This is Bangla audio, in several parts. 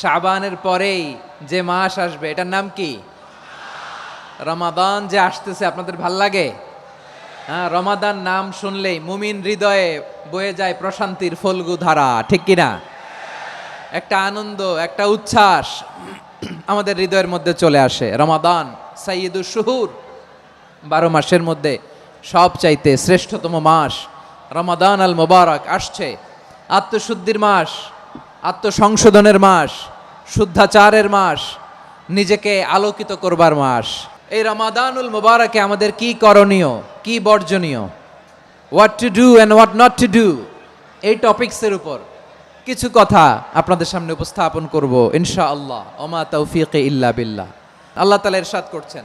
শাবানের পরেই যে মাস আসবে, এটার নাম কি? রমাদান যে আসতেছে, আপনাদের ভালো লাগে? হ্যাঁ রমাদান নাম শুনলেই মুমিন হৃদয়ে বয়ে যায় প্রশান্তির ফলগু ধারা, ঠিক কিনা একটা আনন্দ, একটা উচ্ছ্বাস আমাদের হৃদয়ের মধ্যে চলে আসে। রমাদান সাইয়দুর শুহুর, বারো মাসের মধ্যে সব চাইতে শ্রেষ্ঠতম মাস। রমাদান আল মোবারক আসছে, আত্মশুদ্ধির মাস। আত্মসংশোধনের মাস, শুদ্ধাচারের মাস, নিজেকে আলোকিত করবার মাস। এই রমাদানুল মোবারকে আমাদের কি করণীয়, কি বর্জনীয়? What to do and what not to do এই টপিক্সের উপর কিছু কথা আপনাদের সামনে উপস্থাপন করব ইনশা আল্লাহ ওমা তৌফিক ইল্লা বিল্লাহ। আল্লাহ তালা ইরশাদ করছেন।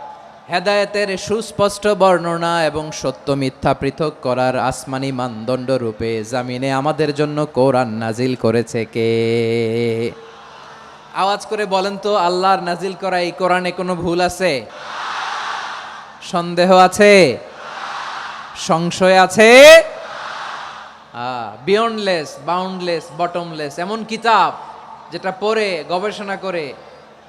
হেদায়েতের সুস্পষ্ট বর্ণনা এবং সত্য মিথ্যা পৃথক করার আসমানি মানদণ্ড রূপে জামিনে আমাদের জন্য কোরআন নাজিল করেছে কে? আওয়াজ করে বলেন তো, আল্লাহর নাজিল করা এই কোরআনে কোনো ভুল আছে? সন্দেহ আছে? সংশয় আছে? বিয়ন্ডলেস বাউন্ডলেস বটমলেস এমন কিতাব যেটা পড়ে, গবেষণা করে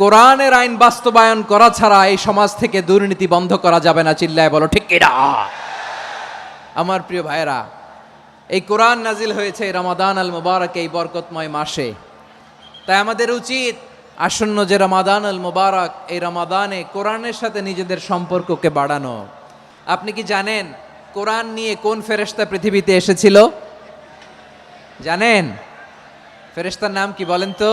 কোরআনের আইন বাস্তবায়ন করা ছাড়া এই সমাজ থেকে দুর্নীতি বন্ধ করা যাবে না, চিল্লায় বলো, ঠিক আমার প্রিয় ভাইরা এই কোরআন নাজিল হয়েছে রমাদান আল মুবারক এই বরকতময় মাসে। তাই আমাদের উচিত আসন্ন যে রমাদান আল মুবারক, এই রমাদানে কোরআনের সাথে নিজেদের সম্পর্ককে বাড়ানো। আপনি কি জানেন কোরআন নিয়ে কোন ফেরেশতা পৃথিবীতে এসেছিল? জানেন? ফেরেশতার নাম কি বলেন তো?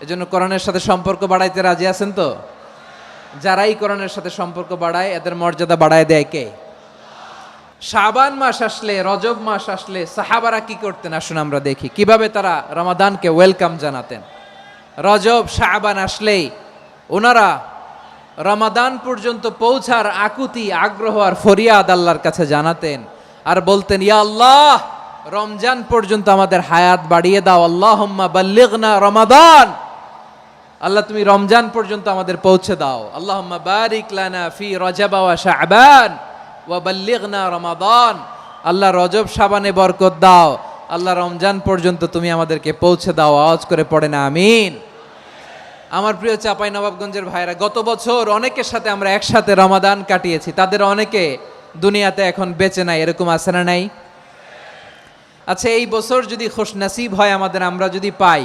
এজন্য কোরআনের সাথে সম্পর্ক বাড়াইতে রাজি আছেন তো? যারাই কোরআনের সাথে সম্পর্ক বাড়ায়, এদের মর্যাদা বাড়ায় দেয় কে? শাবান মাস আসলে, রজব মাস আসলে সাহাবারা কি করতেন? আসুন আমরা দেখি। কীভাবে তারা রমাদানকে ওয়েলকাম জানাতেন? রজব, শাবান আসলেই ওনারা রমাদান পর্যন্ত পৌঁছার আকুতি, আগ্রহ আর ফরিয়াদ আল্লাহর কাছে জানাতেন আর বলতেন, ইয়া আল্লাহ, রমজান পর্যন্ত আমাদের হায়াত বাড়িয়ে দাও। আল্লাহ বাল্লিগনা রমাদান। আল্লাহ, তুমি রমজান পর্যন্ত আমাদের পৌঁছে দাও। আল্লাহ বারিক লানা ফি রজাবা ওয়া শাবান ওয়া বাল্লিগনা রমাদান। আল্লাহ, রজব সাবানে বরকত দাও। আল্লাহ, রমজান পর্যন্ত তুমি আমাদেরকে পৌঁছে দাও। আওয়াজ করে পড়ে না আমিন। আমার প্রিয় চাপাই নবাবগঞ্জের ভাইরা গত বছর অনেকের সাথে আমরা একসাথে রমাদান কাটিয়েছি। তাদের অনেকে দুনিয়াতে এখন বেঁচে নাই, এরকম আছে না নাই? আচ্ছা এই বছর যদি খোশ নাসিব হয় আমাদের, আমরা যদি পাই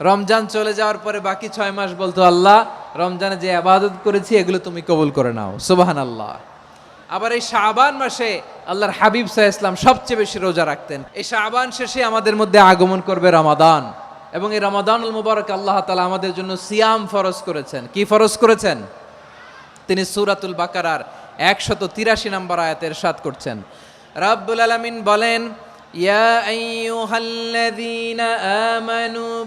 রমজান চলে যাওয়ার পরে বাকি ছয় মাস বলতো, আল্লাহ, রমজানে যে আবাদত করেছি, এগুলো তুমি কবুল করে নাও। সুবাহান আল্লাহ আবার এই শাবান মাসে আল্লাহর হাবিব সাহা ইসলাম সবচেয়ে বেশি রোজা রাখতেন। এই শাবান শেষে আমাদের মধ্যে আগমন করবে রমাদান। এবং এই রমাদানুল মুবারক আল্লাহ তালা আমাদের জন্য সিয়াম ফরজ করেছেন। কি ফরজ করেছেন? তিনি সুরাতুল বাকারার একশত তিরাশি নম্বর আয়াতের সাত করছেন। রাব্বুল আলামিন বলেন, ইয়া আমানু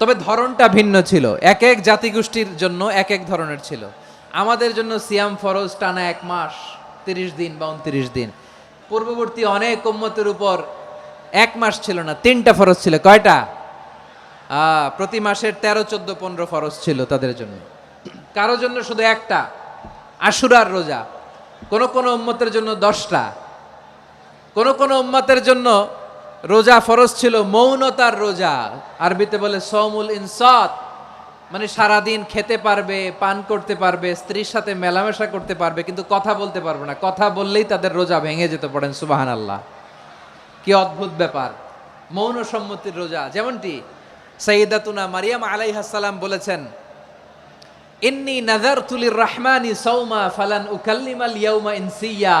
তবে ধরনটা ভিন্ন ছিল। এক এক জাতিগোষ্ঠীর জন্য এক এক ধরনের ছিল। আমাদের জন্য সিয়াম ফরজ টানা এক মাস, তিরিশ দিন বা উনত্রিশ দিন। পূর্ববর্তী অনেক উম্মতের উপর এক মাস ছিল না, তিনটা ফরজ ছিল। কয়টা? প্রতি মাসের তেরো, চোদ্দ, পনেরো ফরজ ছিল তাদের জন্য। কারও জন্য শুধু একটা, আশুরার রোজা। কোন কোন উম্মতের জন্য দশটা। কোনো কোনো উম্মতের জন্য রোজা ফরজ ছিল, মৌনতার রোজা। আরবিতে বলে সৌমুল ইনসাত। মানে সারাদিন খেতে পারবে, পান করতে পারবে, স্ত্রীর সাথে মেলামেশা করতে পারবে, কিন্তু কথা বলতে পারবে না। কথা বললেই তাদের রোজা ভেঙে যেতে পারেন সুবাহান আল্লাহ কি অদ্ভুত ব্যাপার। মৌন সম্মতির রোজা, যেমনটি সঈদাতুনা মারিয়াম আলাই আলাইহাসাল্লাম বলেছেন, ইন্নি নাজার তুলির রহমানি সৌমা ফালান উকাল্লিমাল ইয়াউমা ইনসিয়া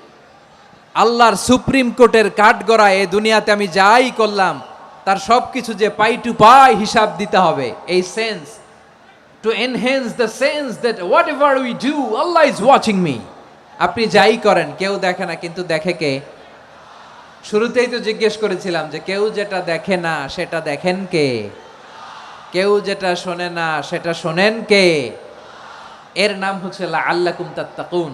আল্লাহর সুপ্রিম কোর্টের কাঠগড়া এ দুনিয়াতে আমি যাই করলাম, তার সব কিছু যে পাই টু পাই হিসাব দিতে হবে। এই sense to enhance the sense that whatever we do Allah is watching me আপনি যাই করেন, কেউ দেখে না, কিন্তু দেখে কে? শুরুতেই তো জিজ্ঞেস করেছিলাম যে কেউ যেটা দেখে না, সেটা দেখেন কে? কেউ যেটা শোনে না, সেটা শোনেন কে? এর নাম হচ্ছে আল্লাহ কুমতাত্তাকুন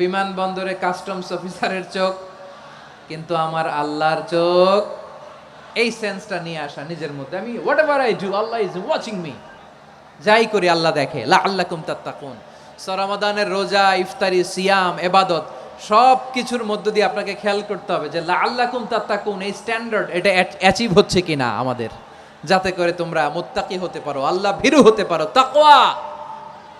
বিমানবন্দরে কাস্টমস অফিসারের চোখ, কিন্তু আমার আল্লাহর চোখ। এই সেন্সটা নিয়ে আসা নিজের মধ্যে। আমি whatever I do Allah is watching me যাই করি আল্লাহ দেখে। লা আল্লাহ কুম তাত্তাকুন সরামাদানের রোজা, ইফতারি, সিয়াম, এবাদত সব কিছুর মধ্য দিয়ে আপনাকে খেয়াল করতে হবে যে লা আল্লাহ কুম তাত্তাকুন, এই স্ট্যান্ডার্ড এটা অ্যাচিভ হচ্ছে কিনা আমাদের। যাতে করে তোমরা মোত্তাকি হতে পারো, আল্লাহ ভীরু হতে পারো। তাকওয়া!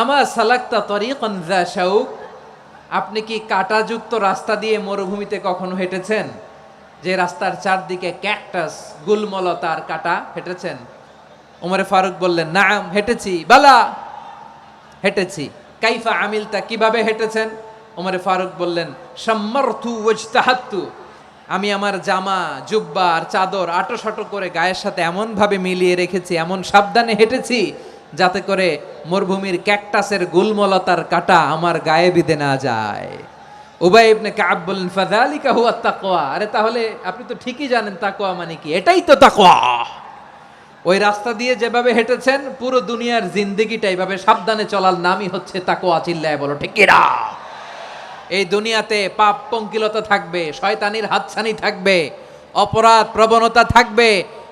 আমা সালাক্তা তরিকন শাউক আপনি কি কাঁটাযুক্ত রাস্তা দিয়ে মরুভূমিতে কখনো হেঁটেছেন? যে রাস্তার চারদিকে ক্যাকটাস গুলমলতার কাটা হেঁটেছেন? ওমরে ফারুক বললেন, নাম, হেঁটেছি, বালা, হেঁটেছি। কাইফা আমিলতা, কীভাবে হেঁটেছেন? ওমরে ফারুক বললেন সম্মর্থু ওজতাহাত্তু আমি আমার জামা, জুব্বা আর চাদর আটো সাটো করে গায়ের সাথে এমনভাবে মিলিয়ে রেখেছি, এমন সাবধানে হেঁটেছি যাতে করে মরুভূমির ক্যাকটাসের গুলমলতার কাটা আমার গায়ে বিধে না যায়। উবাই ইবনে কাব বললেন, ফাযালিকা হুয়া তাকওয়া। আরে তাহলে আপনি তো ঠিকই জানেন তাকওয়া মানে কি। এটাই তো তাকওয়া। ওই রাস্তা দিয়ে যেভাবে হেঁটেছেন, পুরো দুনিয়ার জিন্দেগিটা এইভাবে সাবধানে চলার নামই হচ্ছে তাকওয়া চিল্লায় বলো, ঠিক এই দুনিয়াতে পাপ পঙ্কিলতা থাকবে, শয়তানির হাতছানি থাকবে, অপরাধ প্রবণতা থাকবে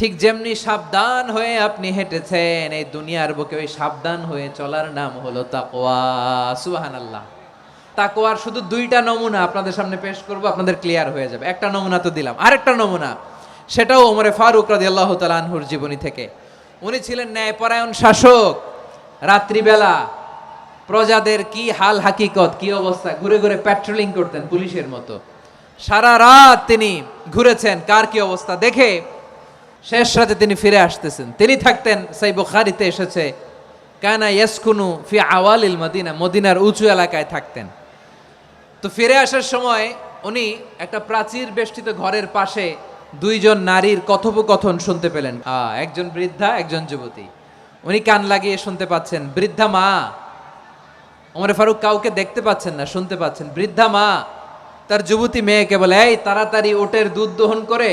ঠিক যেমনি সাবধান হয়ে আপনি হেঁটেছেন, এই দুনিয়ার বুকে ওই সাবধান হয়ে চলার নাম হলো তাকওয়া। সুবহানাল্লাহ। তাকওয়ার শুধু দুইটা নমুনা আপনাদের সামনে পেশ করব, আপনাদের ক্লিয়ার হয়ে যাবে। একটা নমুনা তো দিলাম। আরেকটা নমুনা, সেটাও ওমরে ফারুক রাদিয়াল্লাহু তাআলা আনহুর জীবনী থেকে। উনি ছিলেন ন্যায়পরায়ণ শাসক। রাত্রিবেলা প্রজাদের কি হাল হাকিকত, কি অবস্থা, ঘুরে ঘুরে প্যাট্রোলিং করতেন পুলিশের মতো। সারা রাত তিনি ঘুরেছেন, কার কি অবস্থা দেখে শেষ রাতে তিনি ফিরে আসতেছেন। তিনি থাকতেন, সেই বুখারিতে এসেছে, কানা ইয়াসকুনু ফি আওয়ালিল মদিনা মদিনার উঁচু এলাকায় থাকতেন। তো ফিরে আসার সময় উনি একটা প্রাচীর বেষ্টিত ঘরের পাশে দুইজন নারীর কথোপকথন শুনতে পেলেন। একজন বৃদ্ধা, একজন যুবতী। উনি কান লাগিয়ে শুনতে পাচ্ছেন, বৃদ্ধা মা। ওমরে ফারুক কাউকে দেখতে পাচ্ছেন না, শুনতে পাচ্ছেন, বৃদ্ধা মা। তার যুবতী মেয়েকে বলে, এই তাড়াতাড়ি ওটের দুধ দোহন করে।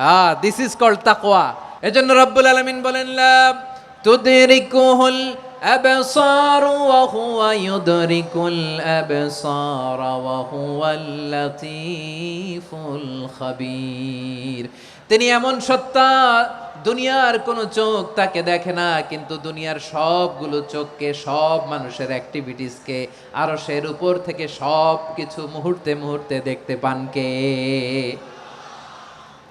হ্যাঁ দিস ইজ কল্ড তাকওয়া এজন্য রব্বুল আলামিন বলেন তুদরিকুহুল হুয়া ইউদরিকুল আবসার ওয়া হুয়াল লাতীফুল খাবীর। তিনি এমন সত্তা, দুনিয়ার কোনো চোখ তাকে দেখে না, কিন্তু দুনিয়ার সবগুলো চোখকে, সব মানুষের অ্যাক্টিভিটিসকে আরও সের উপর থেকে সব কিছু মুহূর্তে মুহূর্তে দেখতে পান কে?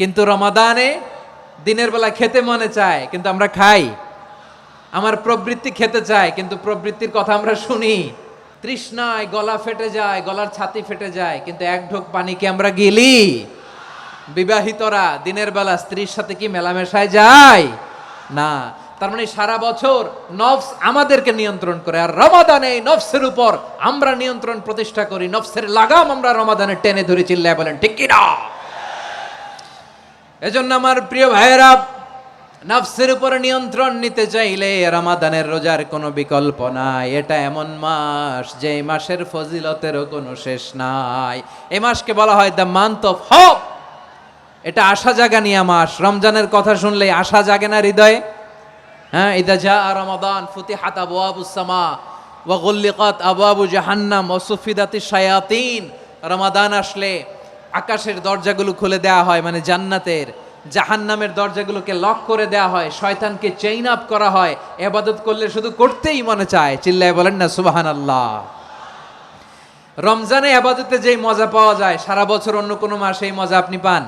কিন্তু রমাদানে দিনের বেলা খেতে মনে চায়, কিন্তু আমরা খাই। আমার প্রবৃত্তি খেতে চায়, কিন্তু প্রবৃত্তির কথা আমরা শুনি। তৃষ্ণায় গলা ফেটে যায়, গলার ছাতি ফেটে যায়, কিন্তু এক ঢোক পানিকে আমরা গিলি? বিবাহিতরা দিনের বেলা স্ত্রীর সাথে কি মেলামেশায় যায়? না, তার মানে সারা বছর নফস আমাদেরকে নিয়ন্ত্রণ করে, আর রমাদানে এই নফসের উপর আমরা নিয়ন্ত্রণ প্রতিষ্ঠা করি, নফসের লাগাম আমরা রমাদানে টেনে ধরে চিল্লায় বলেন, ঠিক কি না এজন্য আমার প্রিয় ভাইয়েরা, নাফসের উপর নিয়ন্ত্রণ নিতে চাইলে রমাদানের রোজার কোনো বিকল্প নাই। এটা এমন মাস যে মাসের ফজিলতেরও কোনো শেষ নাই। এই মাসকে বলা হয় দ্য মান্থ অফ হপ এটা আশা জাগানিয়া মাস। রমজানের কথা শুনলে আশা জাগে না হৃদয়ে? হ্যাঁ ইদা যা রমাদান ফুতিহাত আবু আবু সামা ওয়া গুল্লিকাত আবু জাহান্নাম ও সুফিদাতি শায়াতিন। রমাদান আসলে আকাশের দরজাগুলো খুলে দেওয়া হয় মানে জান্নাতের, জাহান্নামের দরজাগুলোকে লক করে দেওয়া হয়, শয়তানকে চেইন আপ করা হয়, এবাদত করলে শুধু করতেই মনে চায়, চিল্লায় বলেন না সুবাহান আল্লাহ রমজানে আবাদতে যেই মজা পাওয়া যায়, সারা বছর অন্য কোনো মাসে এই মজা আপনি পান?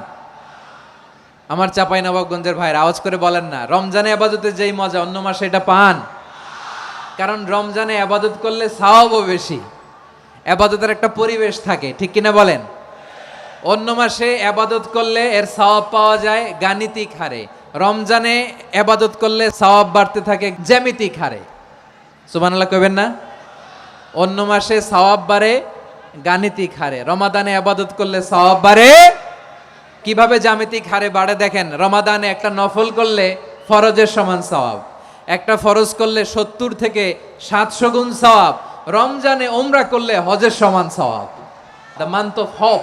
আমার চাপাই নবাবগঞ্জের ভাইয়ের, আওয়াজ করে বলেন না, রমজানে আবাদতে যেই মজা, অন্য মাসে এটা পান? কারণ রমজানে আবাদত করলে সাওয়াবও বেশি আবাদতের একটা পরিবেশ থাকে, ঠিক কিনা বলেন? অন্য মাসে আবাদত করলে এর সওয়াব পাওয়া যায় গাণিতিক হারে। রমজানে আবাদত করলে সওয়াব বাড়তে থাকে জ্যামিতিক হারে। সুবহানাল্লাহ কইবেন না? অন্য মাসে সওয়াব বাড়ে গাণিতিক হারে। রমাদানে আবাদত করলে সওয়াব বাড়ে কীভাবে জ্যামিতিক হারে বাড়ে দেখেন, রমাদানে একটা নফল করলে ফরজের সমান সওয়াব, একটা ফরজ করলে সত্তর থেকে সাতশো গুণ সওয়াব, রমজানে ওমরা করলে হজের সমান সওয়াব। The month of hope